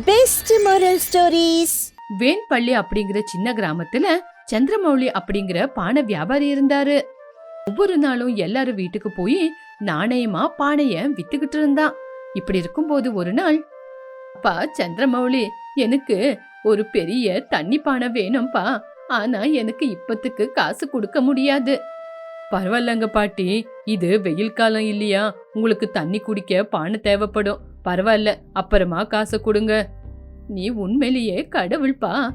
Best moral stories வேன்பள்ளி அப்படிங்கிற சின்ன கிராமத்துல சந்திரமௌலி அப்படிங்கிற பானை வியாபாரி இருந்தாரு. ஒவ்வொரு நாளும் எல்லாரும் வீட்டுக்கு போய் நாணயமா பானைய வித்துக்கிட்டு இருந்தான் இப்படி இருக்கும்போது ஒரு நாள் அப்பா சந்திரமௌலி எனக்கு ஒரு பெரிய தண்ணி பானை வேணும்பா. ஆனா எனக்கு இப்பத்துக்கு காசு கொடுக்க முடியாது. பரவாயில்லங்க பாட்டி இது வெயில் காலம் இல்லையா? உங்களுக்கு தண்ணி குடிக்க பானை தேவைப்படும். பரவாயில்ல அப்புறமா காசை கொடுங்க. நீ உண்மையிலேயே கடவுள்பா.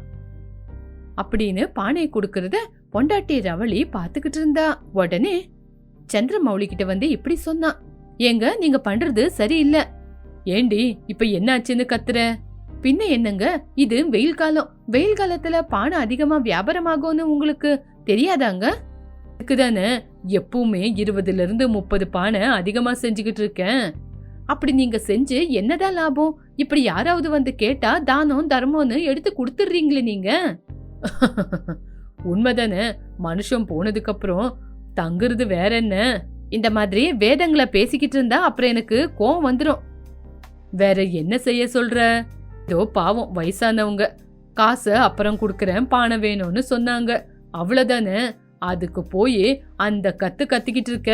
அப்படின்னு பானையை கொடுக்கறத பொண்டாட்டி ரவளி பார்த்துக்கிட்டு இருந்தா. உடனே சந்திரமௌலி கிட்ட வந்து இப்படி சொன்னான் ஏங்க நீங்க பண்றது சரியில்லை. ஏண்டி இப்ப என்னாச்சுன்னு கத்துற? பின்ன என்னங்க? இது வெயில் காலம். வெயில் காலத்துல பானை அதிகமா வியாபாரமாகும்னு உங்களுக்கு தெரியாதாங்க? இதுக்குதானே எப்பவுமே இருபதுல இருந்து முப்பது பானை அதிகமா செஞ்சுக்கிட்டு இருக்கேன். அப்படி நீங்க செஞ்சு என்னதான் லாபம்? இப்படி யாராவது வந்து கேட்டா தானம் தர்மம்னு எடுத்து கொடுத்துடுறீங்களே நீங்க? உண்மைதானே. மனுஷன் போனதுக்கு அப்புறம் தங்குறது வேற என்ன? இந்த மாதிரி வேதங்களை பேசிக்கிட்டு இருந்தா அப்புறம் எனக்கு கோவம் வந்துடும் வேற என்ன செய்ய சொல்ற? இதோ பாவம் வயசானவங்க. காசை அப்புறம் கொடுக்குறேன் பானை வேணும்னு சொன்னாங்க. அவ்வளோதானே அதுக்கு போய் அந்த கத்து கத்திக்கிட்டு இருக்க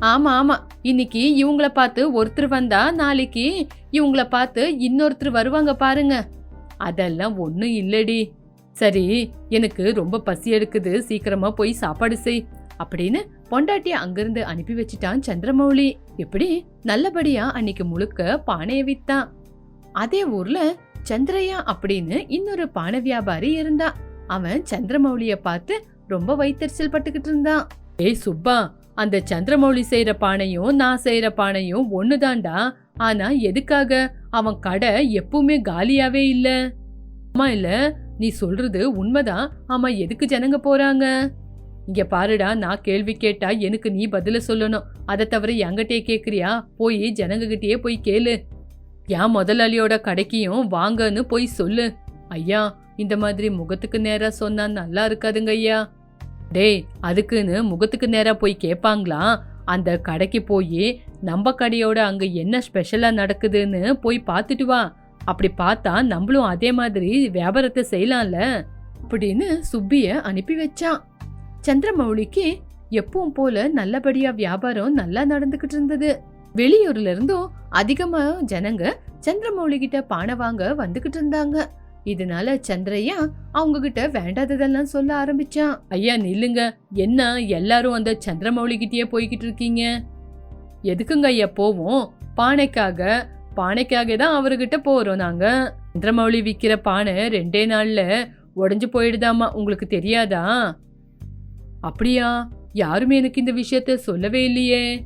ஆமா ஆமா. இன்னைக்கு இவங்கள பார்த்து ஒருத்தர் வந்தா நாளைக்கு இவங்கள பார்த்து இன்னொருத்தர் வருவாங்க பாருங்க. அதெல்லாம் ஒன்றும் இல்லடி. சரி எனக்கு ரொம்ப பசி எடுக்குது சீக்கிரமா போய் சாப்பாடு செய் அப்படின்னு பொண்டாட்டிய அங்கிருந்து அனுப்பி வச்சிட்டான் சந்திரமௌலி. எப்படி? நல்லபடியா அன்னைக்கு முழுக்க பானையை வித்தான் அதே ஊர்ல சந்திரையா அப்படின்னு இன்னொரு பானை வியாபாரி இருந்தான். அவன் சந்திரமௌலிய பார்த்து ரொம்ப வைத்தறிச்சல் பட்டுக்கிட்டு இருந்தான். ஏய் சுப்பா அந்த சந்திரமௌலி செய்யற பானையும் நான் செய்யற பானையும் ஒண்ணுதான்டா. ஆனா எதுக்காக? அவன் கடை எப்பவுமே காலியாவே இல்ல. அம்மா இல்ல. நீ சொல்றது உண்மைதான். ஆமா எதுக்கு ஜனங்க போறாங்க? இங்க பாருடா நான் கேள்வி கேட்டா எனக்கு நீ பதில சொல்லணும். அதை தவிர என்கிட்டயே கேக்குறியா? போய் ஜனங்ககிட்டயே போய் கேளு. என் முதலாளியோட கடைக்கையும் வாங்கன்னு போய் சொல்லு. ஐயா இந்த மாதிரி முகத்துக்கு நேரா சொன்னா நல்லா இருக்காதுங்க ஐயா. டேய் அதுக்குன்னு முகத்துக்கு நேராக போய் கேட்பாங்களா அந்த கடைக்கு போய் நம்ம கடையோட அங்கே என்ன ஸ்பெஷலாக நடக்குதுன்னு போய் பார்த்துட்டு வா. அப்படி பார்த்தா நம்மளும் அதே மாதிரி வியாபாரத்தை செய்யலாம்ல? அப்படின்னு சுப்பிய அனுப்பி வச்சான் சந்திரமௌலிக்கு எப்பவும் போல நல்லபடியா வியாபாரம் நல்லா நடந்துகிட்டு இருந்தது. வெளியூர்ல இருந்தும் அதிகமாக ஜனங்க சந்திரமௌலி கிட்ட பானை வாங்க வந்துகிட்டு இருந்தாங்க. இதனால சந்திரையா அவங்க கிட்ட வேண்டாததெல்லாம் சொல்ல ஆரம்பிச்சான். ஐயா நில்லுங்க. என்ன எல்லாரும் அந்த சந்திரமௌலி கிட்டயே போய்கிட்டு இருக்கீங்க? எதுக்குங்க ஐயா போவோம். பானைக்காக பானைக்காக தான் அவர்கிட்ட போறோம் நாங்க. சந்திரமௌலி விற்கிற பானை ரெண்டே நாள்ல உடஞ்சு போயிடுதாமா உங்களுக்கு தெரியாதா? அப்படியா? யாருமே எனக்கு இந்த விஷயத்த சொல்லவே இல்லையே.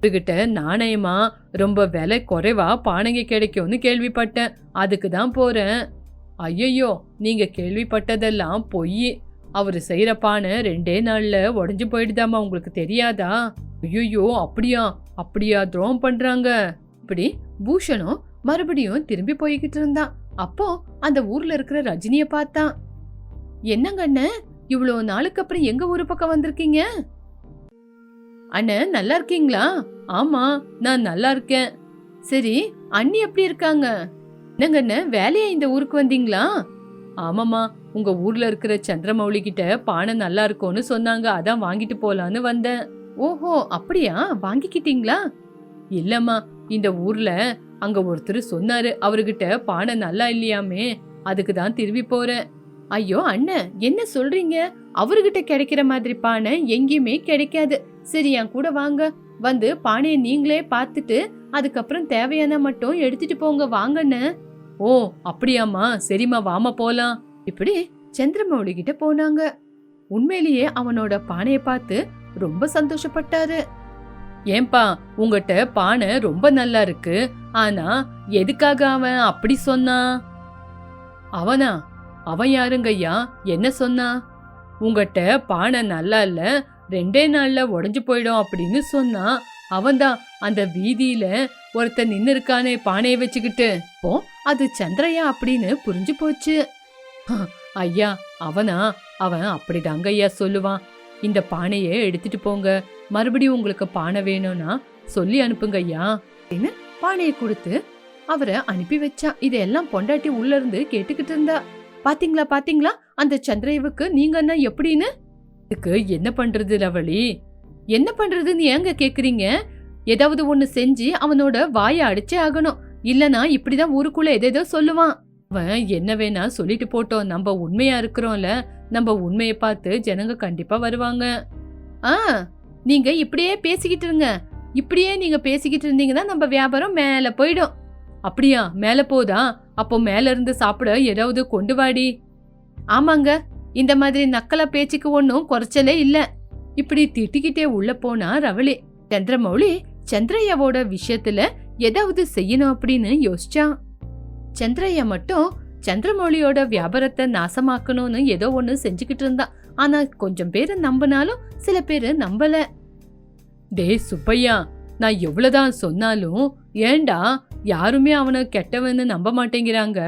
அவர்கிட்ட நாணயமா ரொம்ப விலை குறைவா பானைங்க கிடைக்கும்னு கேள்விப்பட்டேன். அதுக்கு தான் போறேன். ஐயையோ நீங்க கேள்விப்பட்டதெல்லாம் பொய். அவர் செய்கிற பானை ரெண்டே நாளில் உடஞ்சி போயிடுதாமா உங்களுக்கு தெரியாதா? ஐயோ அப்படியா அப்படியா துரோகம் பண்ணுறாங்க இப்படி பூஷணும் மறுபடியும் திரும்பி போய்கிட்டு இருந்தான். அப்போ அந்த ஊர்ல இருக்கிற ரஜினிய பார்த்தான். என்னங்க அண்ணன் இவ்வளோ நாளுக்கு அப்புறம் எங்க ஊரு பக்கம் வந்திருக்கீங்க? அண்ணன் நல்லா இருக்கீங்களா? ஆமா நான் நல்லா இருக்கேன். சரி அண்ணி எப்படி இருக்காங்க? என்னங்க அண்ணன் வேலையா இந்த ஊருக்கு வந்தீங்களா? ஆமாம்மா உங்க ஊர்ல இருக்கிற சந்திரமௌலி கிட்ட பானை நல்லா இருக்கும்னு சொன்னாங்க அதான் வாங்கிட்டு போலான்னு வந்தேன். ஓஹோ அப்படியா? வாங்கிக்கிட்டீங்களா? இல்லம்மா இந்த ஊர்ல அங்க ஒருத்தர் சொன்னாரு அவர்கிட்ட பானை நல்லா இல்லையாமே அதுக்கு தான் திரும்பி போறேன். ஐயோ அண்ணன் என்ன சொல்றீங்க? அவர்கிட்ட கிடைக்கிற மாதிரி பானை எங்கேயுமே கிடைக்காது. சரி என் கூட வாங்க. வந்து பானையை நீங்களே பார்த்துட்டு அதுக்கப்புறம் தேவையான மட்டும் எடுத்துட்டு போங்க வாங்கன்னு ஓ அப்படியாம்மா. சரிம்மா வாமா போலாம். இப்படி சந்திரமௌலி கிட்ட போனாங்க. உண்மையிலேயே அவனோட பானையை பார்த்து ரொம்ப சந்தோஷப்பட்டாரு. ஏன்பா உங்ககிட்ட பானை ரொம்ப நல்லா இருக்கு. ஆனா எதுக்காக அவன் அப்படி சொன்னான் அவனா? அவன் யாருங்கய்யா? என்ன சொன்னா? உங்ககிட்ட பானை நல்லா இல்ல ரெண்டே நாள்ல உடஞ்சு போயிடும் அப்படின்னு சொன்னான் அவன்தான் அந்த வீதியில ஒருத்தன் நின்னு இருக்கானே பானையை வச்சுக்கிட்டு. ஓ அது சந்திரையா அப்படின்னு புரிஞ்சு போச்சு. ஐயா அவனா? அவன் அப்படிதாங்க ஐயா சொல்லுவான். இந்த பானையை எடுத்துட்டு போங்க. மறுபடியும் உங்களுக்கு பானை வேணும்னா சொல்லி அனுப்புங்க ஐயா. அப்படின்னு பானையை கொடுத்து அவரை அனுப்பி வச்சா. இதெல்லாம் பொண்டாட்டி உள்ள இருந்து கேட்டுக்கிட்டு இருந்தா. பாத்தீங்களா பாத்தீங்களா? அந்த சந்திரேவுக்கு நீங்க என்ன எப்படின்னு? இதுக்கு என்ன பண்றது லவளி என்ன பண்றதுன்னு ஏங்க கேக்குறீங்க? ஏதாவது ஒண்ணு செஞ்சு அவனோட வாயை அடிச்சே ஆகணும். இல்லனா இப்படிதான் ஊருக்குள்ள எதேதோ சொல்லுவான். அவன் என்ன வேணா சொல்லிட்டு போட்டோம். நம்ம உண்மையா இருக்கிறோம்ல. நம்ம உண்மையை பார்த்து ஜனங்க கண்டிப்பா வருவாங்க. ஆ நீங்க இப்படியே பேசிக்கிட்டு இருங்க. இப்படியே நீங்க பேசிக்கிட்டு இருந்தீங்கன்னா நம்ம வியாபாரம் மேல போயிடும். அப்படியா? மேல போதா? அப்போ மேல இருந்து சாப்பிட ஏதாவது கொண்டு வாடி. ஆமாங்க. இந்த மாதிரி நக்கலா பேச்சுக்கு ஒன்றும் குறைச்சலே இல்லை. இப்படி திட்டிக்கிட்டே உள்ள போனா ரவளி. சந்திரமௌலி சந்திரயாவோட விஷயத்துல ஏதாவது செய்யணும் அப்படின்னு யோசிச்சான். சந்திரய்யா மட்டும் சந்திரமௌழியோட வியாபாரத்தை நாசமாக்கணும்னு ஏதோ ஒண்ணு செஞ்சுக்கிட்டு இருந்தான். ஆனா கொஞ்சம் பேர் நம்பினாலும் சில பேர் நம்பல. டேய் சுப்பையா நான் எவ்வளவுதான் சொன்னாலும் ஏண்டா யாருமே அவனை கெட்டவன்னு நம்ப மாட்டேங்கிறாங்க?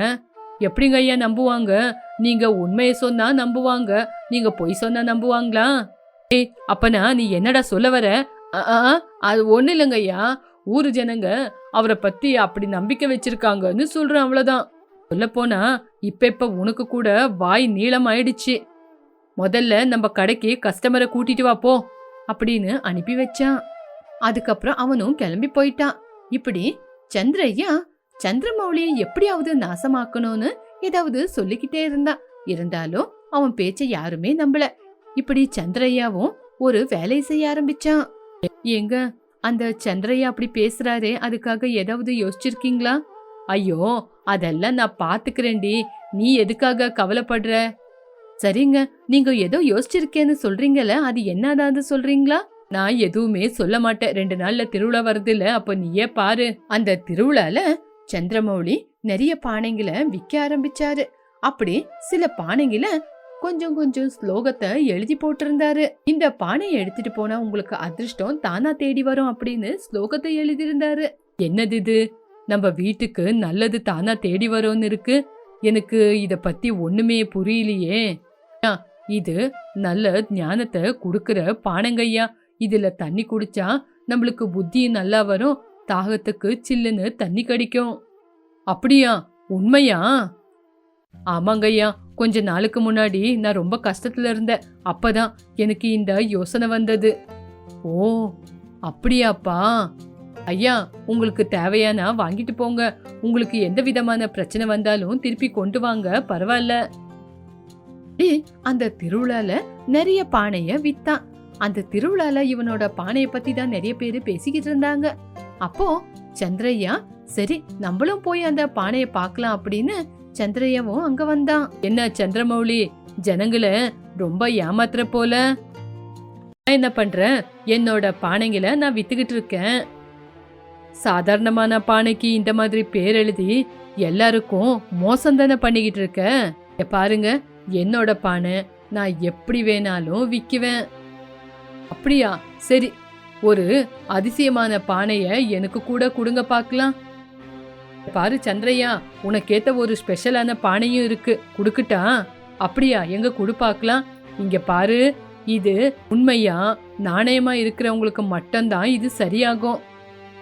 எப்படிங்க ஐயா நம்புவாங்க? நீங்க உண்மையை சொன்னா நம்புவாங்க. நீங்க பொய் சொன்னா நம்புவாங்களா? ஏய் அப்பனா நீ என்னடா சொல்ல வர? அது ஒன்றும் இல்லைங்கய்யா ஊர் ஜனங்க அவரை பற்றி அப்படி நம்பிக்கை வச்சிருக்காங்கன்னு அவ்வளோதான் அவ்வளவுதான். சொல்லப்போனா இப்போ இப்போ உனக்கு கூட வாய் நீளம் ஆயிடுச்சு. முதல்ல நம்ம கடைக்கு கஸ்டமரை கூட்டிட்டு வா போ அப்படின்னு அனுப்பி வச்சான். அதுக்கப்புறம் அவனும் கிளம்பி போயிட்டான். இப்படி சந்திரய்யா சந்திரமௌலியை எப்படியாவது நாசமாக்கணும்னு ஏதாவது சொல்லிக்கிட்டே இருந்தான். இருந்தாலும் அவன் பேச்சை யாருமே நம்பல. இப்படி சந்திரய்யாவும் ஒரு வேலையை செய்ய ஆரம்பிச்சான். ஏங்க அந்த சந்திரையா அப்படி பேசுறாரே அதுக்காக ஏதாவது யோசிச்சிருக்கீங்களா? ஐயோ அதெல்லாம் நான் பாத்துக்கிறேன்டி. நீ எதுக்காக கவலைப்படுற? சரிங்க நீங்க ஏதோ யோசிச்சிருக்கேன்னு சொல்றீங்கல்ல அது என்னதான் சொல்றீங்களா? நான் எதுவுமே சொல்ல மாட்டேன். ரெண்டு நாள்ல திருவிழா வருதுல்ல அப்ப நீயே பாரு. அந்த திருவிழால சந்திரமௌலி நிறைய பானைங்களை விற்க ஆரம்பிச்சாரு. அப்படி சில பானைங்களை கொஞ்சம் கொஞ்சம் ஸ்லோகத்தை எழுதி போட்டிருந்தாரு. இந்த பானையை எடுத்துட்டு போனா உங்களுக்கு அதிர்ஷ்டம் தானா தேடி வரும் அப்படின்னு ஸ்லோகத்தை எழுதியிருந்தாரு. என்னது இது? நம்ம வீட்டுக்கு நல்லது தானா தேடி வரும்னு இருக்கு. எனக்கு இத பத்தி ஒண்ணுமே புரியலையே. இது நல்ல ஞானத்தை குடுக்கிற பானங்கய்யா. இதுல தண்ணி குடிச்சா நம்மளுக்கு புத்தி நல்லா வரும். தாகத்துக்கு சில்லுன்னு தண்ணி கிடைக்கும். அப்படியா? உண்மையா? ஆமாங்கய்யா. கொஞ்ச நாளுக்கு முன்னாடி நான் ரொம்ப கஷ்டத்துல இருந்தேன். அப்பதான் எனக்கு இந்த யோசனை வந்தது. ஓ அப்படியாப்பா. ஐயா உங்களுக்கு தேவையானா வாங்கிட்டு போங்க. உங்களுக்கு எந்த விதமான பிரச்சனை வந்தாலும் திருப்பி கொண்டு வாங்க பரவாயில்ல. அந்த திருவிழால நிறைய பானைய வித்தான். அந்த திருவிழால இவனோட பானைய பத்தி தான் நிறைய பேர் பேசிக்கிட்டு இருந்தாங்க. அப்போ சந்திரய்யா சரி நம்மளும் போய் அந்த பானையை பார்க்கலாம் அப்படின்னு சந்திரையாவும் அங்க வந்தான். என்ன சந்திரமௌலி ஜனங்களை ரொம்ப ஏமாத்துற போல. நான் என்ன பண்றேன்? என்னோட பானைங்களை நான் வித்துக்கிட்டு இருக்கேன். சாதாரணமான பானைக்கு இந்த மாதிரி பேர் எழுதி எல்லாருக்கும் மோசம் தானே பண்ணிக்கிட்டு இருக்க? பாருங்க என்னோட பானை நான் எப்படி வேணாலும் விக்குவேன். அப்படியா? சரி ஒரு அதிசயமான பானையை எனக்கு கூட கொடுங்க பார்க்கலாம். பாரு சந்திரையா உனக்கேத்த ஒரு ஸ்பெஷலான பானையும் இருக்கு. கொடுக்கட்டா? அப்படியா எங்க குடு பார்க்கலாம். இங்க பாரு இது உண்மையா நாணயமா இருக்கிறவங்களுக்கு மட்டும்தான் இது சரியாகும்.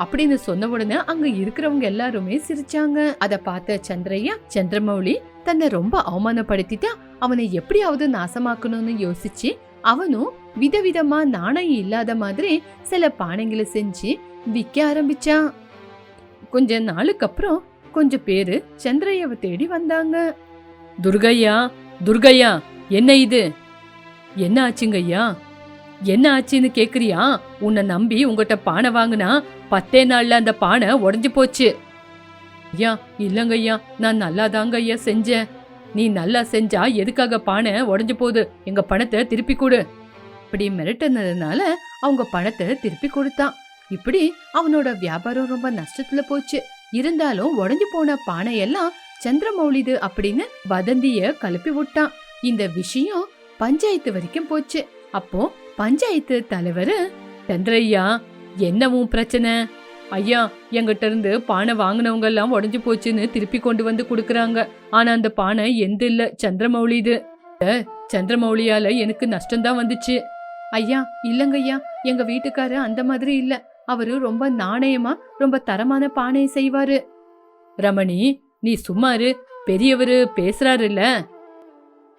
அப்படின்னு சொன்ன உடனே அங்க இருக்கிறவங்க எல்லாருமே சிரிச்சாங்க. அத பார்த்த சந்திரையா சந்திரமௌலி தன்னை ரொம்ப அவமானப்படுத்திட்டா அவனை எப்படியாவது நாசமாக்கணும்னு யோசிச்சு அவனும் விதவிதமா நாணயம் இல்லாத மாதிரி சில பானைங்களை செஞ்சு விற்க ஆரம்பிச்சான். கொஞ்ச நாளுக்கு அப்புறம் கொஞ்சம் பேரு சந்திரையாவை தேடி வந்தாங்க. துர்கையா துர்கையா என்ன இது? என்ன ஆச்சுங்கய்யா என்ன ஆச்சுன்னு கேக்குறியா? உன்னை நம்பி உங்ககிட்ட பானை வாங்கினா பத்தே நாள்ல அந்த பானை உடஞ்சு போச்சு. ஐயா இல்லங்க ஐயா நான் நல்லா தாங்க ஐயா செஞ்சேன். நீ நல்லா செஞ்சா எதுக்காக பானை உடஞ்சு போகுது? எங்க பணத்தை திருப்பி கொடு. இப்படி மிரட்டினதுனால அவங்க பணத்தை திருப்பி கொடுத்தான். இப்படி அவனோட வியாபாரம் ரொம்ப நஷ்டத்துல போச்சு. இருந்தாலும் உடஞ்சு போன பானையெல்லாம் சந்திரமௌலிது அப்படின்னு வதந்திய கலப்பி விட்டான். இந்த விஷயம் பஞ்சாயத்து வரைக்கும் போச்சு. அப்போ பஞ்சாயத்து தலைவர் சந்திரையா என்னவும் பிரச்சனை? ஐயா எங்கிட்ட இருந்து பானை வாங்கினவங்க எல்லாம் உடஞ்சு போச்சுன்னு திருப்பி கொண்டு வந்து கொடுக்கறாங்க. ஆனா அந்த பானை எந்த இல்ல சந்திரமௌலி இது சந்திரமௌலியால எனக்கு நஷ்டம்தான் வந்துச்சு. ஐயா இல்லங்கய்யா எங்க வீட்டுக்காரு அந்த மாதிரி இல்ல. அவரு ரொம்ப நாணயமா ரொம்ப தரமான பானையை செய்வாரு. ரமணி நீ சும்மாரு பெரியவரு பேசுறாருல்ல.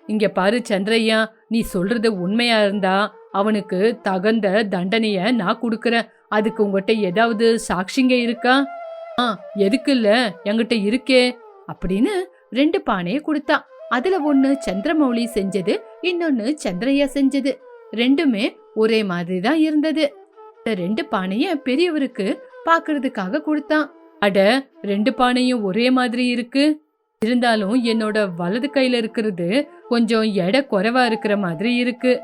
இங்க பாரு சந்திரையா நீ சொல்றது உண்மையா இருந்தா அவனுக்கு தகுந்த தண்டனைய நான் கொடுக்கறேன். அதுக்கு உங்ககிட்ட ஏதாவது சாட்சிங்க இருக்கா? ஆ எதுக்கு இல்ல என்கிட்ட இருக்கே அப்படின்னு ரெண்டு பானையை கொடுத்தா. அதுல ஒன்னு சந்திரமௌலி செஞ்சது இன்னொன்னு சந்திரையா செஞ்சது. ரெண்டுமே ஒரே மாதிரி தான் இருந்தது ரெண்டு பானைய பெரியவருக்கு பாக்குறதுக்காக கொடுத்தான். அட ரெண்டு பானையும் ஒரே மாதிரி இருக்கு. இருந்தாலும் என்னோட வலது கையில இருக்கிறது கொஞ்சம் எடை குறைவா இருக்கிற மாதிரி இருக்கு.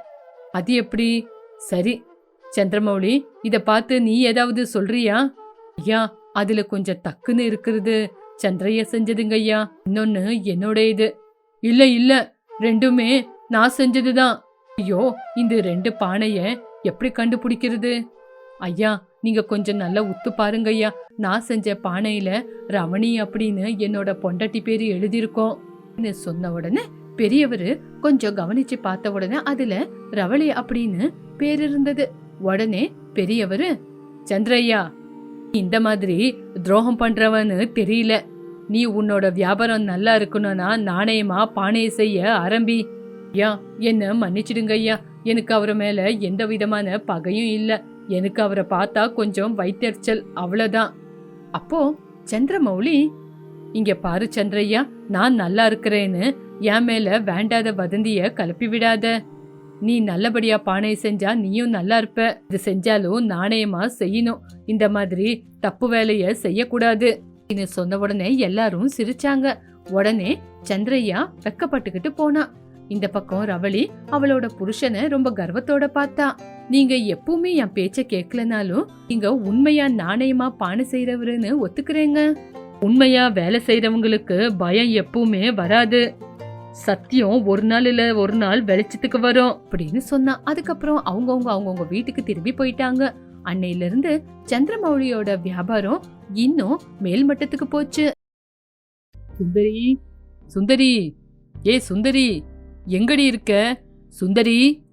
அது எப்படி? சரி சந்திரமௌலி இத பார்த்து நீ ஏதாவது சொல்றியா? ஐயா அதுல கொஞ்சம் தக்குன்னு இருக்கிறது. சந்திரைய செஞ்சதுங்க ஐயா. இன்னொன்னு என்னோட இது. இல்ல இல்ல ரெண்டுமே நான் செஞ்சதுதான். ஐயோ இந்த ரெண்டு பானைய எப்படி கண்டுபிடிக்கிறது? ஐயா நீங்க கொஞ்சம் நல்லா உத்து பாருங்க ஐயா. நான் செஞ்ச பானையில ரமணி அப்படின்னு என்னோட பொண்டாட்டி பேரு எழுதியிருக்கோம். சொன்ன உடனே பெரியவர் கொஞ்சம் கவனிச்சு பார்த்த உடனே அதுல ரவளி அப்படின்னு பேர் இருந்தது. உடனே பெரியவர் சந்திரையா இந்த மாதிரி துரோகம் பண்றவன்னு தெரியல. நீ உன்னோட வியாபாரம் நல்லா இருக்கணும்னா நாணயமா பானையை செய்ய ஆரம்பி. ஐயா என்ன மன்னிச்சிடுங்க ஐயா. எனக்கு அவரை மேல எந்த விதமான பகையும் இல்ல. எனக்கு அவரை பார்த்தா கொஞ்சம் வைத்தறிச்சல் அவ்வளவுதான். அப்போ சந்திரமௌலி இங்க பாரு சந்திரையா நான் நல்லா இருக்கிறேன்னு என் மேல வேண்டாத வதந்திய கிளப்பி விடாத. நீ நல்லபடியா பானை செஞ்சா நீயும் நல்லா இருப்ப. இது செஞ்சாலும் நாணயமா செய்யணும். இந்த மாதிரி தப்பு வேலைய செய்யக்கூடாது. இது சொன்ன உடனே எல்லாரும் சிரிச்சாங்க. உடனே சந்திரையா வெக்கப்பட்டுக்கிட்டு போனா. இந்த பக்கம் ரவளி அவளோட புருஷனை ரொம்ப கர்வத்தோட பார்த்தா. நீங்க எப்பவுமே என் பேச்ச கேட்கலனாலும் நீங்க உண்மையா நாணயமா பானை செய்யறவருன்னு ஒத்துக்கிறேங்க. உண்மையா வேலை செய்யறவங்களுக்கு பயம் எப்பவுமே வராது. சத்தியம் ஒரு நாள் இல்ல ஒரு நாள் வெளிச்சத்துக்கு வரும் அப்படின்னு சொன்னா. அதுக்கப்புறம் அவங்கவுங்க அவங்கவுங்க வீட்டுக்கு திரும்பி போயிட்டாங்க. அன்னையில இருந்து சந்திரமௌழியோட வியாபாரம் இன்னும் மேல்மட்டத்துக்கு போச்சு. சுந்தரி. சுந்தரி. ஏ சுந்தரி. எங்கடி இருக்க? சுந்தரி.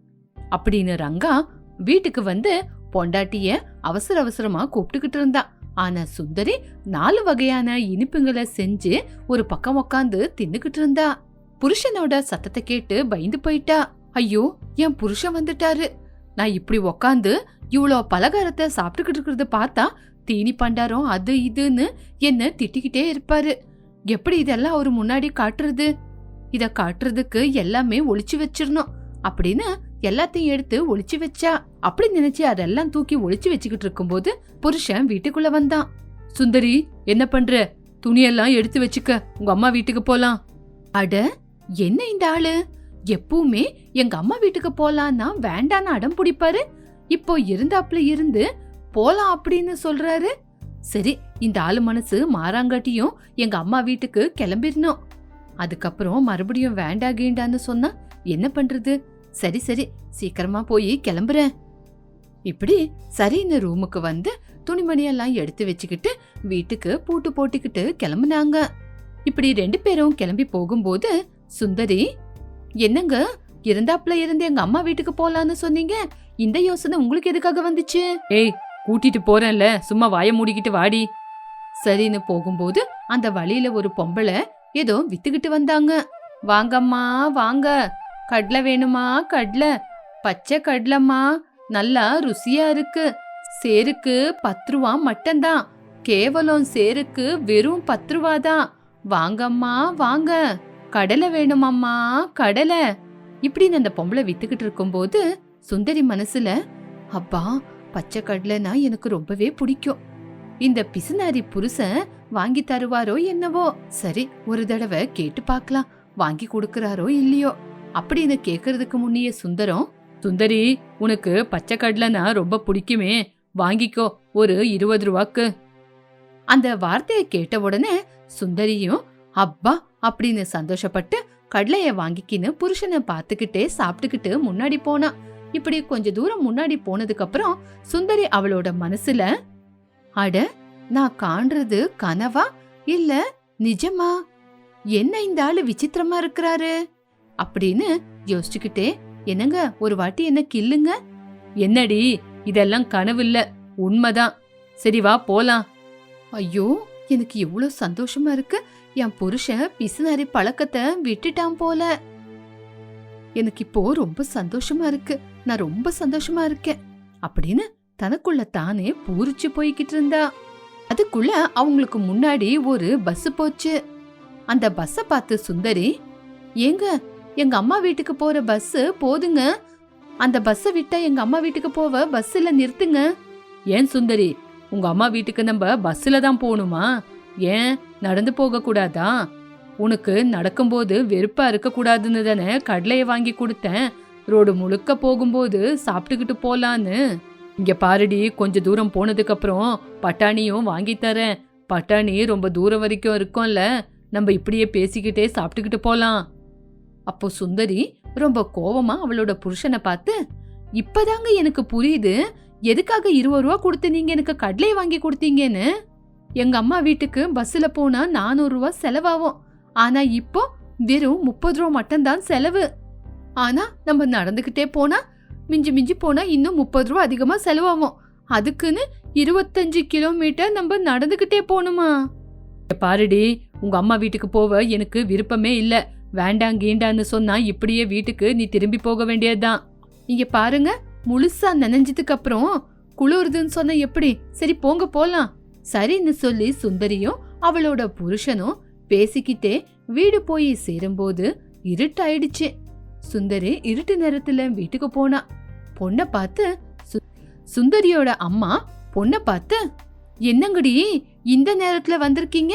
அப்படின்னு ரங்கா வீட்டுக்கு வந்து பொண்டாட்டிய அவசர அவசரமா கூப்பிட்டுக்கிட்டு இருந்தா. ஆனா சுந்தரி நாலு வகையான இனிப்புங்களை செஞ்சு ஒரு பக்கம் உக்காந்து தின்னுக்கிட்டு இருந்தா. புருஷனோட சத்தத்தை கேட்டு பயந்து போயிட்டா. ஐயோ என் புருஷன் வந்துட்டாரு. நான் இப்படி உக்காந்து இவ்வளோ பலகாரத்தை சாப்பிட்டுக்கிட்டு இருக்கிறத பார்த்தா தீனி பண்டாரம் அது இதுன்னு என்ன திட்டிக்கிட்டே இருப்பாரு. எப்படி இதெல்லாம் அவர் முன்னாடி காட்டுறது? இத காட்டுறதுக்கு எல்லாமே ஒளிச்சு வச்சிடணும் அப்படின்னு எல்லாத்தையும் எடுத்து ஒளிச்சு வச்சா அப்படி நினைச்சு அதெல்லாம் தூக்கி ஒளிச்சு வச்சுக்கிட்டு இருக்கும்போது புருஷன் வீட்டுக்குள்ள வந்தான். சுந்தரி என்ன பண்ற? துணியெல்லாம் எடுத்து வச்சுக்க. உங்க அம்மா வீட்டுக்கு போலாம். அட என்ன இந்த ஆளு? எப்பவுமே எங்க அம்மா வீட்டுக்கு போலான்னா வேண்டான்னு அடம் பிடிப்பாரு. இப்போ இருந்தாப்ல இருந்து போலாம் அப்படின்னு சொல்றாரு. சரி இந்த ஆளு மனசு மாறாங்காட்டியும் எங்க அம்மா வீட்டுக்கு கிளம்பிடணும் அதுக்கப்புறம் மறுபடியும் வேண்டா கீண்டான்னு சொன்னா என்ன பண்றது? சரி சரி சீக்கிரமா போய் கிளம்புறேன். இப்படி சரின்னு ரூமுக்கு வந்து துணிமணியெல்லாம் எடுத்து வச்சுக்கிட்டு வீட்டுக்கு பூட்டு போட்டுக்கிட்டு கிளம்புனாங்க. இப்படி ரெண்டு பேரும் கிளம்பி போகும்போது சுந்தரி என்னங்க? இருந்தாப்ல இருந்து எங்க அம்மா வீட்டுக்கு போலான்னு சொன்னீங்க? இந்த யோசனை உங்களுக்கு எதுக்காக வந்துச்சு? ஏய் கூட்டிட்டு போறேன்ல. சும்மா வாய மூடிக்கிட்டு வாடி. சரின்னு போகும்போது அந்த வழியில ஒரு பொம்பளை ஏதோ வித்துக்கிட்டு வந்தாங்க. வாங்கம்மா வாங்க. கடலை வேணுமா? கடலை. பச்சை கடலைம்மா. நல்லா ருசியா இருக்கு. சேருக்கு பத்து ரூபா மட்டும்தான். கேவலம் சேருக்கு வெறும் பத்து ரூபா தான். வாங்கம்மா வாங்க. கடலை வேணுமாம்மா? கடலை. இப்படின்னு அந்த பொம்பளை வித்துக்கிட்டு இருக்கும்போது சுந்தரி மனசுல அப்பா பச்சை கடலைனா எனக்கு ரொம்பவே பிடிக்கும். இந்த பிசுனாரி புருஷன் வாங்கி தருவாரோ என்னவோ? சரி ஒரு தடவை கேட்டு பார்க்கலாம். வாங்கி கொடுக்கறாரோ இல்லையோ? அப்படின்னு கேக்குறதுக்கு முன்னே சுந்தரம் சுந்தரி உனக்கு பச்சை கடலைனா ரொம்ப பிடிக்குமே. வாங்கிக்கோ ஒரு இருபது ரூபாக்கு அந்த வார்த்தையை கேட்ட உடனே சுந்தரியும் அப்பா அப்படின்னு சந்தோஷப்பட்டு கடலைய வாங்கிக்கின்னு புருஷனை பார்த்துக்கிட்டே சாப்பிட்டுக்கிட்டு முன்னாடி போனா. இப்படி கொஞ்ச தூரம் முன்னாடி போனதுக்கு அப்புறம் சுந்தரி அவளோட மனசுல அட நான் காண்றது கனவா இல்ல நிஜமா? என்ன இந்த ஆளு விசித்திரமா இருக்கிறாரு? அப்படின்னு யோசிச்சுக்கிட்டே என்னங்க ஒரு வாட்டி என்ன கில்லுங்க என்னடி இதெல்லாம் கனவு இல்ல உண்மைதான். சரி வா போலாம். ஐயோ எனக்கு எவ்வளவு சந்தோஷமா இருக்கு. என் புருஷன் பிசுனாரி பழக்கத்தை விட்டுட்டான் போல. எனக்கு இப்போ ரொம்ப சந்தோஷமா இருக்கு. நான் ரொம்ப சந்தோஷமா இருக்கேன். அப்படின்னு தனக்குள்ள தானே பூரிச்சு போய்கிட்டு இருந்தா அதுக்குள்ள அவங்களுக்கு முன்னாடி ஒரு பஸ் போச்சு. அந்த பஸ்ஸ பார்த்து சுந்தரி ஏங்க எங்க அம்மா வீட்டுக்கு போற பஸ் போதுங்க. அந்த பஸ்ஸை விட்டா எங்க அம்மா வீட்டுக்கு போவ? பஸ்ல நிறுத்துங்க. ஏன் சுந்தரி உங்க அம்மா வீட்டுக்கு நம்ம பஸ்ல தான் போகணுமா? ஏன்? நடந்து போக கூடாதா உனக்கு நடக்கும்போது வெறுப்பா இருக்க கூடாதுன்னு தானே கடலையை வாங்கி கொடுத்தேன். ரோடு முழுக்க போகும்போது சாப்பிட்டுக்கிட்டு போலான்னு. இங்க பாருடி கொஞ்ச தூரம் போனதுக்கு அப்புறம் பட்டாணியும் வாங்கி தரேன். பட்டாணி ரொம்ப தூரம் வரைக்கும் இருக்கும்ல நம்ம இப்படியே பேசிக்கிட்டே சாப்பிட்டுக்கிட்டு போலாம். அப்போ சுந்தரி ரொம்ப கோவமா அவளோட புருஷனை பார்த்து இப்பதாங்க எனக்கு புரியுது எதுக்காக இருபது ரூபா கொடுத்து நீங்க எனக்கு கடலை வாங்கி கொடுத்தீங்கன்னு? எங்க அம்மா வீட்டுக்கு பஸ்ல போனா நானூறு ரூபா செலவாகும். ஆனா இப்போ வெறும் முப்பது ரூபா மட்டும்தான் செலவு. ஆனா நம்ம நடந்துகிட்டே போனா மிஞ்சி மிஞ்சி போனால் இன்னும் முப்பது ரூபா அதிகமாக செலவாகும். அதுக்குன்னு இருபத்தஞ்சு கிலோமீட்டர் நம்ம நடந்துக்கிட்டே போகணுமா? பாருடி உங்கள் அம்மா வீட்டுக்கு போவ எனக்கு விருப்பமே இல்லை. வேண்டாம் கீண்டான்னு சொன்னால் இப்படியே வீட்டுக்கு நீ திரும்பி போக வேண்டியதுதான். இங்கே பாருங்க முழுசா நனைஞ்சதுக்கு அப்புறம் குளிருதுன்னு சொன்ன எப்படி? சரி போங்க போலாம். சரின்னு சொல்லி சுந்தரியும் அவளோட புருஷனும் பேசிக்கிட்டே வீடு போய் சேரும்போது இருட்டாயிடுச்சு. சுந்தரி இருட்டு நேரத்துல வீட்டுக்கு போனா. பொண்ணை பார்த்து சு- சுந்தரியோட அம்மா பொண்ணை பார்த்து என்னங்கடி இந்த நேரத்துல வந்திருக்கீங்க?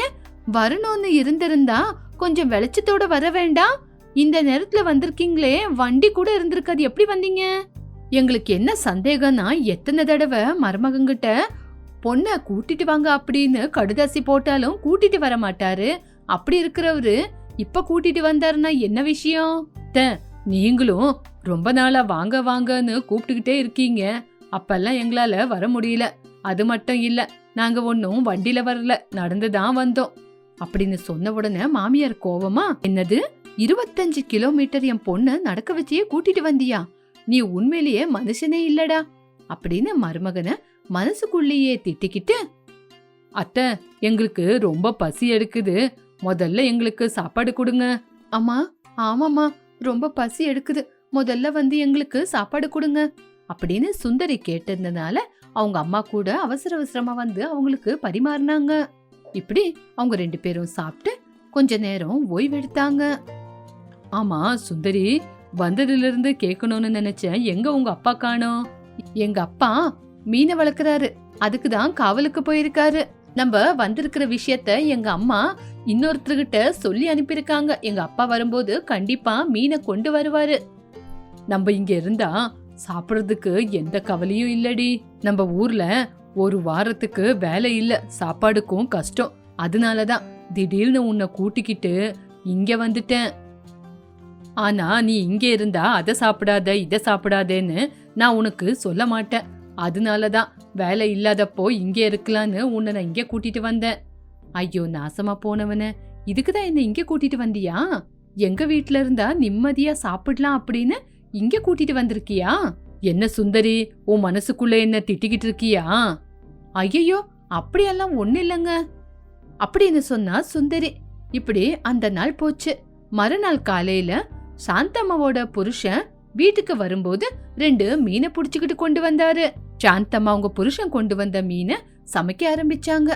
வரணும்னு இருந்திருந்தா கொஞ்சம் வெளிச்சத்தோட வர வேண்டாம். இந்த நேரத்துல வந்திருக்கீங்களே வண்டி கூட இருந்திருக்காது. எப்படி வந்தீங்க? எங்களுக்கு என்ன சந்தேகம்னா எத்தனை தடவை மருமகங்கிட்ட பொண்ணை கூட்டிட்டு வாங்க அப்படின்னு கடுதாசி போட்டாலும் கூட்டிட்டு வர மாட்டாரு அப்படி இருக்கிறவரு இப்ப கூட்டிட்டு வந்தாருன்னா என்ன விஷயம்? நீங்களும் ரொம்ப நாளா வாங்க வாங்கன்னு கூப்பிட்டுக்கிட்டே இருக்கீங்க. அப்பெல்லாம் எங்களால வர முடியல. அது மட்டும் இல்ல நாங்க ஒன்னும் வண்டியில வரல. நடந்து தான் வந்தோம். அப்படின்னு சொன்ன உடனே மாமியார் கோவமா என்னது? இருபத்தஞ்சு கிலோமீட்டர் என் பொண்ண நடக்க வச்சே கூட்டிட்டு வந்தியா? நீ உண்மையிலேயே மனுஷனே இல்லடா. அப்படின்னு மருமகனை மனசுக்குள்ளேயே திட்டிக்கிட்டு அத்தை எங்களுக்கு ரொம்ப பசி எடுக்குது. முதல்ல எங்களுக்கு சாப்பாடு கொடுங்க. அம்மா ஆமாம்மா. ரொம்ப பசி எடுக்குது. முதல்ல வந்து எங்களுக்கு சாப்பாடு கொடுங்க. அப்படின்னு சுந்தரி கேட்டிருந்தனால அவங்க அம்மா கூட அவசர அவசரமா வந்து அவங்களுக்கு பரிமாறினாங்க. இப்படி அவங்க ரெண்டு பேரும் சாப்பிட்டு கொஞ்ச நேரம் ஓய்வெடுத்தாங்க. ஆமா சுந்தரி வந்ததுல இருந்து கேட்கணும்னு நினைச்சேன் எங்க உங்க அப்பா காணோம்? எங்க அப்பா மீனை வளர்க்குறாரு. அதுக்கு தான் காவலுக்கு போயிருக்காரு. நம்ம வந்திருக்கிற விஷயத்த எங்க அம்மா இன்னொருத்தர்கிட்ட சொல்லி அனுப்பியிருக்காங்க. எங்க அப்பா வரும்போது கண்டிப்பா மீனை கொண்டு வருவாரு. நம்ம இங்க இருந்தா சாப்பிட்றதுக்கு எந்த கவலையும் இல்லடி. நம்ம ஊர்ல ஒரு வாரத்துக்கு வேலை இல்ல சாப்பாடுக்கும் கஷ்டம். அதனாலதான் திடீர்னு உன்னை கூட்டிக்கிட்டு இங்க வந்துட்டேன். ஆனா நீ இங்க இருந்தா அதை சாப்பிடாத இதை சாப்பிடாதேன்னு நான் உனக்கு சொல்ல மாட்டேன். அதனாலதான் வேலை இல்லாதப்போ இங்கே இருக்கலான்னு உன்னை நான் இங்கே கூட்டிட்டு வந்தேன். ஐயோ நாசமா போனவன. இதுக்குதான் என்ன இங்கே கூட்டிட்டு வந்தியா? எங்க வீட்ல இருந்தா நிம்மதியா சாப்பிடலாம் அப்படின்னு இங்க கூட்டிட்டு வந்திருக்கியா? என்ன சுந்தரி உன் மனசுக்குள்ள என்ன திட்டிக்கிட்டு இருக்கியா? ஐயோ அப்படியெல்லாம் ஒன்றும் இல்லைங்க. அப்படின்னு சொன்னா சுந்தரி. இப்படி அந்த நாள் போச்சு. மறுநாள் காலையில சாந்தம்மாவோட புருஷன் வீட்டுக்கு வரும்போது ரெண்டு மீனை புடிச்சுக்கிட்டு கொண்டு வந்தாரு. சாந்தம்மா அவங்க புருஷன் கொண்டு வந்த மீனை சமைக்க ஆரம்பிச்சாங்க.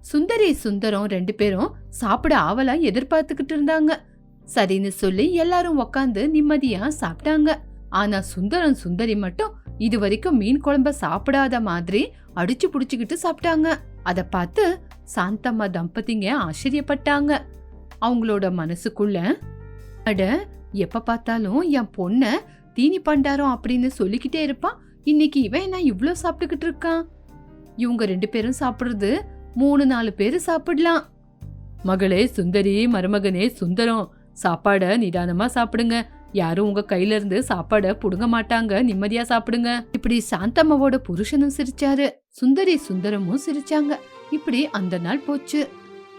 சுந்தரி சுந்தரம் ரெண்டு பேரும் சாப்பிட ஆவலா எதிர்பார்த்துக்கிட்டு இருந்தாங்க. சரின்னு சொல்லி எல்லாரும் உக்காந்து நிம்மதியா சாப்பிட்டாங்க. ஆனா சுந்தரம் சுந்தரி மட்டும் இது வரைக்கும் மீன் குழம்ப சாப்பிடாத மாதிரி அடிச்சு புடிச்சுக்கிட்டு சாப்பிட்டாங்க. அத பார்த்து சாந்தம்மா தம்பதிங்க ஆச்சரியப்பட்டாங்க. அவங்களோட மனசுக்குள்ள அட எப்ப பார்த்தாலும் என் பொண்ண தீனி பண்டாரம் அப்படின்னு சொல்லிக்கிட்டே இருப்பான் இன்னைக்கு இவன் என்ன இவ்வளோ சாப்பிட்டுக்கிட்டு இருக்கான்? இவங்க ரெண்டு பேரும் சாப்பிடுறது மூணு நாலு பேர் சாப்பிடலாம். மகளே சுந்தரி மருமகனே சுந்தரம் சாப்பாடை நிதானமாக சாப்பிடுங்க. யாரும் உங்க கையில இருந்து சாப்பாடை புடுங்க மாட்டாங்க. நிம்மதியா சாப்பிடுங்க. இப்படி சாந்தம்மாவோட புருஷனும் சிரிச்சாரு. சுந்தரி சுந்தரமும் சிரிச்சாங்க. இப்படி அந்த நாள் போச்சு.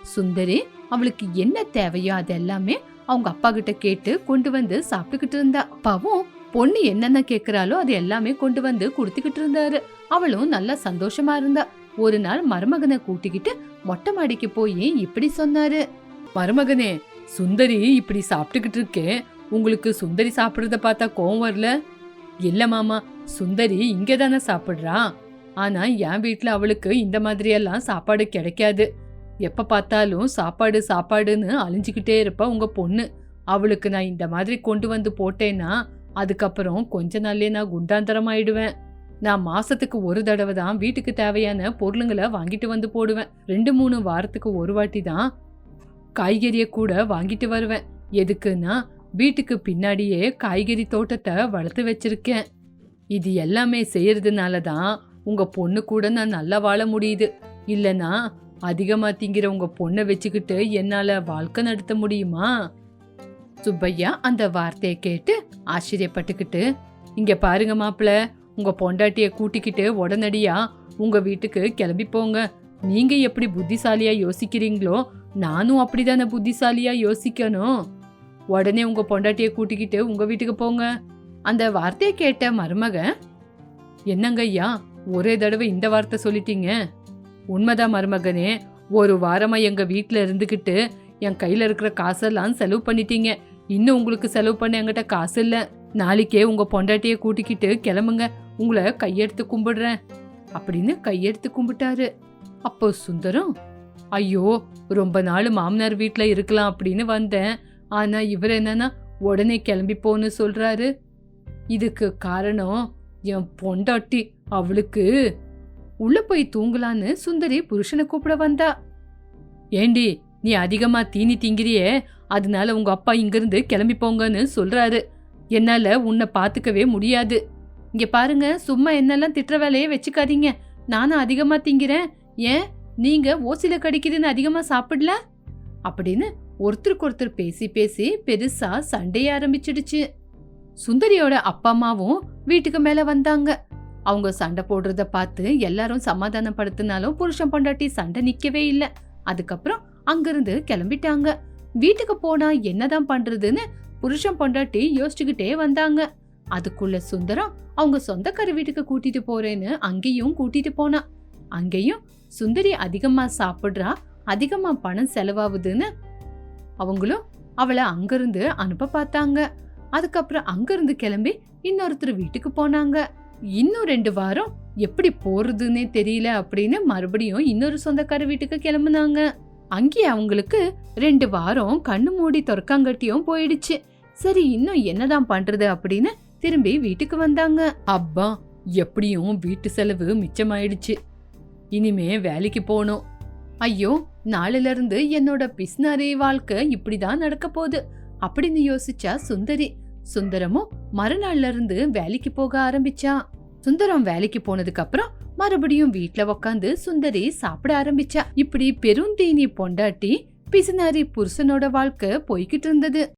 சுந்தரி அவளுக்கு என்ன தேவையோ அதெல்லாமே அவங்க அப்பா கிட்ட கேட்டு கொண்டு வந்து சாப்பிட்டுக்கிட்டு இருந்தா. அப்பாவும் பொண்ணு என்னென்ன கேட்குறாளோ அது எல்லாமே கொண்டு வந்து கொடுத்துக்கிட்டு இருந்தாரு. அவளும் நல்லா சந்தோஷமா இருந்தா. ஒரு நாள் மருமகனை கூட்டிக்கிட்டு மொட்டை மாடிக்கு போய் இப்படி சொன்னாரு? மருமகனே சுந்தரி இப்படி சாப்பிட்டுக்கிட்டு இருக்கேன் உங்களுக்கு சுந்தரி சாப்பிடுறத பார்த்தா கோவம் வரல? இல்ல மாமா சுந்தரி இங்கே தானே சாப்பிடுறா. ஆனா என் வீட்டில் அவளுக்கு இந்த மாதிரியெல்லாம் சாப்பாடு கிடைக்காது. எப்ப பார்த்தாலும் சாப்பாடு சாப்பாடுன்னு அழிஞ்சுக்கிட்டே இருப்பா உங்க பொண்ணு. அவளுக்கு நான் இந்த மாதிரி கொண்டு வந்து போட்டேன்னா அதுக்கப்புறம் கொஞ்ச நாள்லேயே நான் குண்டாந்தரம் ஆயிடுவேன் நான் மாசத்துக்கு ஒரு தடவை தான் வீட்டுக்கு தேவையான பொருளுங்களை வாங்கிட்டு வந்து போடுவேன். ரெண்டு மூணு வாரத்துக்கு ஒரு வாட்டி தான் காய்கறியை கூட வாங்கிட்டு வருவேன். எதுக்குன்னா வீட்டுக்கு பின்னாடியே காய்கறி தோட்டத்தை வளர்த்து வச்சிருக்கேன். இது எல்லாமே செய்யறதுனால தான் உங்க பொண்ணு கூட நான் நல்லா வாழ முடியுது. இல்லைன்னா அதிகமாக திங்கிற உங்க பொண்ணை வச்சுக்கிட்டு என்னால் வாழ்க்கை நடத்த முடியுமா? சுப்பையா அந்த வார்த்தையை கேட்டு ஆச்சரியப்பட்டுக்கிட்டு இங்க பாருங்க மாப்பிள உங்க பொண்டாட்டிய கூட்டிக்கிட்டு உடனடியா உங்க வீட்டுக்கு கிளம்பி போங்க. நீங்க எப்படி புத்திசாலியா யோசிக்கிறீங்களோ நானும் அப்படிதானே புத்திசாலியா யோசிக்கணும். உடனே உங்க பொண்டாட்டிய கூட்டிக்கிட்டு உங்க வீட்டுக்கு போங்க. அந்த வார்த்தையை கேட்ட மருமகன் என்னங்க ஐயா ஒரே தடவை இந்த வார்த்தை சொல்லிட்டீங்க. உண்மைதான் மருமகனே ஒரு வாரமா எங்க வீட்டில் இருந்துகிட்டு என் கையில இருக்கிற காசெல்லாம் செலவு பண்ணிட்டீங்க. இன்னும் உங்களுக்கு செலவு பண்ண என்கிட்ட காசு இல்லை. நாளைக்கே உங்கள் பொண்டாட்டியை கூட்டிக்கிட்டு கிளம்புங்க. உங்களை கையெடுத்து கும்பிடுறேன். அப்படின்னு கையெடுத்து கும்பிட்டாரு. அப்போ சுந்தரம் ஐயோ ரொம்ப நாள் மாமனார் வீட்டில் இருக்கலாம் அப்படின்னு வந்தேன். ஆனால் இவர் என்னன்னா உடனே கிளம்பி போன்னு சொல்கிறாரு இதுக்கு காரணம் என் பொண்டாட்டி அவளுக்கு உள்ளே போய் தூங்கலான்னு சுந்தரி புருஷனை கூப்பிட வந்தா. ஏண்டி நீ அதிகமாக தீனி திங்கிறியே? அதனால உங்க அப்பா இங்கிருந்து கிளம்பி போங்கன்னு சொல்றாரு. என்னால உன்னை பாத்துக்கவே முடியாது. இங்க பாருங்க சும்மா என்னெல்லாம் திட்டுற வேலையே வச்சுக்காதீங்க. நானும் அதிகமா திங்கிறேன். ஏன்? நீங்க ஓசில கடிக்குதுன்னு அதிகமா சாப்பிடல? அப்படின்னு ஒருத்தருக்கு ஒருத்தர் பேசி பேசி பெருசா சண்டைய ஆரம்பிச்சிடுச்சு. சுந்தரியோட அப்பா அம்மாவும் வீட்டுக்கு மேல வந்தாங்க. அவங்க சண்டை போடுறத பார்த்து எல்லாரும் சமாதானப்படுத்தினாலும் புருஷன் பொண்டாட்டி சண்டை நிக்கவே இல்லை. அதுக்கப்புறம் அங்கிருந்து கிளம்பிட்டாங்க. வீட்டுக்கு போனா என்னதான் பண்றதுன்னு புருஷன் பொண்டாட்டி யோசிச்சுக்கிட்டே வந்தாங்க. அதுக்குள்ள சுந்தரம் அவங்க சொந்தக்கார வீட்டுக்கு கூட்டிட்டு போறேன்னு அங்கேயும் கூட்டிட்டு போனா. அங்கேயும் சுந்தரி அதிகமா சாப்பிடுறா அதிகமா பணம் செலவாகுதுன்னு அவங்களும் அவளை அங்கிருந்து அனுப்ப பார்த்தாங்க. அதுக்கப்புறம் அங்கிருந்து கிளம்பி இன்னொருத்தர் வீட்டுக்கு போனாங்க. இன்னும் ரெண்டு வாரம் எப்படி போறதுன்னே தெரியல அப்படின்னு மறுபடியும் இன்னொரு சொந்தக்கார வீட்டுக்கு கிளம்புனாங்க. அங்கே அவங்களுக்கு ரெண்டு வாரம் கண்ணு மூடி திறக்காங்கட்டியும் போயிடுச்சு. சரி இன்னும் என்னதான் பண்றது அப்படின்னு திரும்பி வீட்டுக்கு வந்தாங்க. அப்பா எப்படியும் வீட்டு செலவு மிச்சமாயிடுச்சு. இனிமே வேலைக்கு போகணும். ஐயோ நாளில இருந்து என்னோட பிஸ்னாரி வாழ்க்கை இப்படிதான் நடக்க போகுது. அப்படின்னு யோசிச்சா சுந்தரி. சுந்தரமும் மறுநாள்ல இருந்து வேலைக்கு போக ஆரம்பிச்சா. சுந்தரம் வேலைக்கு போனதுக்கு அப்புறம் மறுபடியும் வீட்ல உக்காந்து சுந்தரி சாப்பிட ஆரம்பிச்சா. இப்படி பெருந்தீனி பொண்டாட்டி பிசுனாரி புருஷனோட வாழ்க்கை போய்கிட்டு இருந்தது.